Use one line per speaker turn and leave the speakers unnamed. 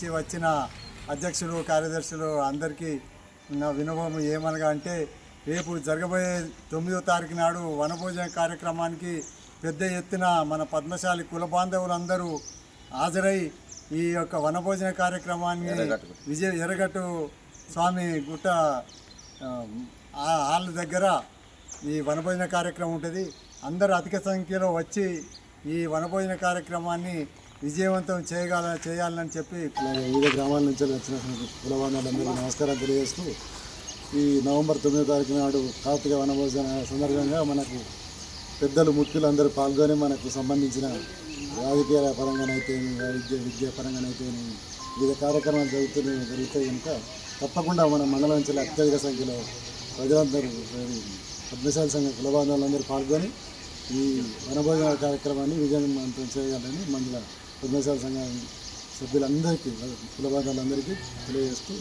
నుంచి వచ్చిన అధ్యక్షులు కార్యదర్శులు అందరికీ నా వినోభం ఏమనగా అంటే రేపు జరగబోయే తొమ్మిదో తారీఖు నాడు వనభోజన కార్యక్రమానికి పెద్ద ఎత్తున మన పద్మశాలి కుల బాంధవులందరూ హాజరై ఈ యొక్క వనభోజన కార్యక్రమాన్ని విజయ ఎర్రగట్టు స్వామి గుట్ట వాళ్ళ దగ్గర ఈ వనభోజన కార్యక్రమం ఉంటుంది. అందరూ అధిక సంఖ్యలో వచ్చి ఈ వనభోజన కార్యక్రమాన్ని విజయవంతం చేయగల చేయాలని చెప్పి
వివిధ గ్రామాల నుంచి వచ్చిన కులవాళ్ళందరికీ నమస్కారం తెలియజేస్తూ ఈ నవంబర్ తొమ్మిదో తారీఖు నాడు కార్తీక వనభోజన సందర్భంగా మనకు పెద్దలు ముఖ్యులు అందరూ పాల్గొని మనకు సంబంధించిన రాజకీయ పరంగానైతే వైద్య విద్య పరంగానైతే వివిధ కార్యక్రమాలు జరుగుతూ జరుగుతాయి కనుక తప్పకుండా మన మండలం నుంచి అత్యధిక సంఖ్యలో ప్రజలందరూ పద్మశాల సంఘ కులబాంధవులందరూ పాల్గొని ఈ వనభోజన కార్యక్రమాన్ని విజయవంతం చేయాలని మండల పద్మశాలి సంఘం సభ్యులందరికీ కులబాంధవులందరికీ తెలియజేస్తూ